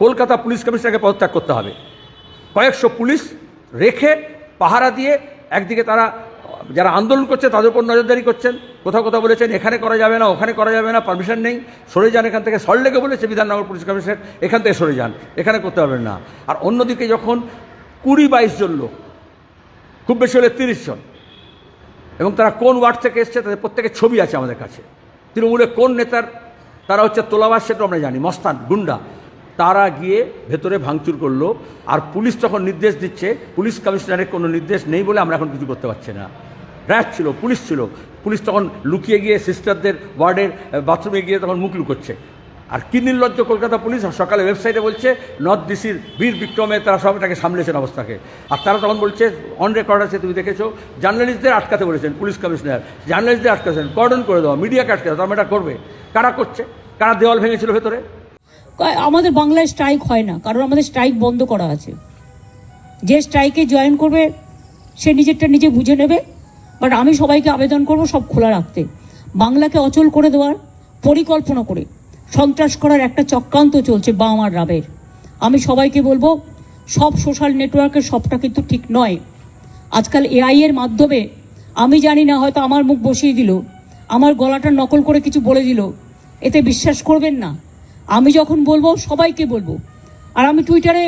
Kolkata police কমিশনারকে পদত্যাগ করতে হবে। কয়েকশো পুলিশ রেখে পাহারা দিয়ে একদিকে তারা, যারা আন্দোলন করছে তাদের উপর নজরদারি করছেন। কোথাও কোথাও বলেছেন, এখানে করা যাবে না, ওখানে করা যাবে না পারমিশন নেই। সরে যান এখান থেকে। সল্টলেকে বলেছে বিধাননগর পুলিশ কমিশনার, এখান থেকে সরে যান, এখানে করতে পারবেন না। আর অন্যদিকে যখন কুড়ি বাইশ জন লোক, খুব বেশি হলে তিরিশ জন, এবং তারা কোন ওয়ার্ড থেকে এসছে তাদের প্রত্যেকের ছবি আছে আমাদের কাছে। তৃণমূলের কোন নেতার, তারা হচ্ছে তোলাবাস সেটা আমরা জানি। মস্তান, গুন্ডা। তারা গিয়ে ভেতরে ভাঙচুর করল, আর পুলিশ তখন নির্দেশ দিচ্ছে, পুলিশ কমিশনারের কোনো নির্দেশ নেই বলে আমরা এখন কিছু করতে পারছি না। র্যাব ছিল, পুলিশ ছিল। পুলিশ তখন লুকিয়ে গিয়ে সিস্টারদের ওয়ার্ডের বাথরুমে গিয়ে তখন মুখ লুকোচ্ছে। আর কি নির্লজ্জ কলকাতা পুলিশ সকালে ওয়েবসাইটে বলছে, নর্থ ডিসির বীর বিক্রমে তারা সব এটাকে সামলেছেন অবস্থাকে। আর তারা তখন বলছে, অন রেকর্ড আছে, তুমি দেখেছ? জার্নালিস্টদের আটকাতে বলেছেন, পুলিশ কমিশনার। জার্নালিস্টদের আটকাছেন কর্ডন করে দেওয়া মিডিয়াকে আটকে দেওয়া এটা করবে। কারা করছে? কারা দেওয়াল ভেঙেছিল ভেতরে? আমাদের বাংলায় স্ট্রাইক হয় না, কারণ আমাদের স্ট্রাইক বন্ধ করা আছে। যে স্ট্রাইকে জয়েন করবে, সে নিজেরটা নিজে বুঝে নেবে বাট আমি সবাইকে আবেদন করব সব খোলা রাখতে। বাংলাকে অচল করে দেওয়ার, পরিকল্পনা করে সন্ত্রাস করার একটা চক্রান্ত চলছে বা আমার রাবের। আমি সবাইকে বলব, সব সোশ্যাল নেটওয়ার্কের সবটা কিন্তু ঠিক নয়। আজকাল এআই এর মাধ্যমে, আমি জানি না, হয়তো আমার মুখ বসিয়ে দিল, আমার গলাটা নকল করে কিছু বলে দিল, এতে বিশ্বাস করবেন না। আমি যখন বলব, সবাইকে বলব। আর আমি টুইটারে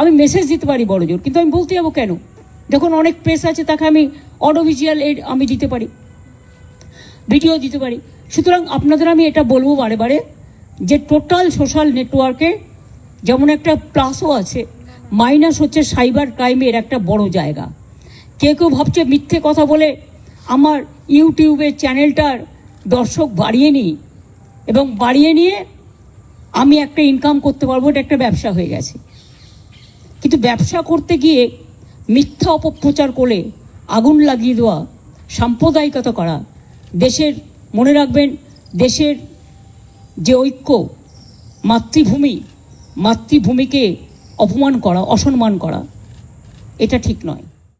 আমি মেসেজ দিতে পারি বড় জোর, কিন্তু আমি বলতে যাব কেন? দেখুন, অনেক প্রেস আছে, তাকে আমি অডিভিজুয়াল এড আমি দিতে পারি ভিডিও দিতে পারি। সুতরাং আপনাদের আমি এটা বলব বারে বারে যে টোটাল সোশ্যাল নেটওয়ার্কে যেমন একটা প্লাসও আছে মাইনাস হচ্ছে সাইবার ক্রাইমের একটা বড় জায়গা। কেউ কেউ ভাবছে মিথ্যে কথা বলে, আমার ইউটিউবের চ্যানেলটার দর্শক বাড়িয়ে নিই, এবং বাড়িয়ে নিয়ে আমি একটা ইনকাম করতে পারব, এটা একটা ব্যবসা হয়ে গেছে। কিন্তু ব্যবসা করতে গিয়ে মিথ্যা অপপ্রচার করে আগুন লাগিয়ে দেওয়া, সাম্প্রদায়িকতা করা, দেশের, মনে রাখবেন, দেশের যে ঐক্য, মাতৃভূমি, মাতৃভূমিকে অপমান করা, অসম্মান করা, এটা ঠিক নয়।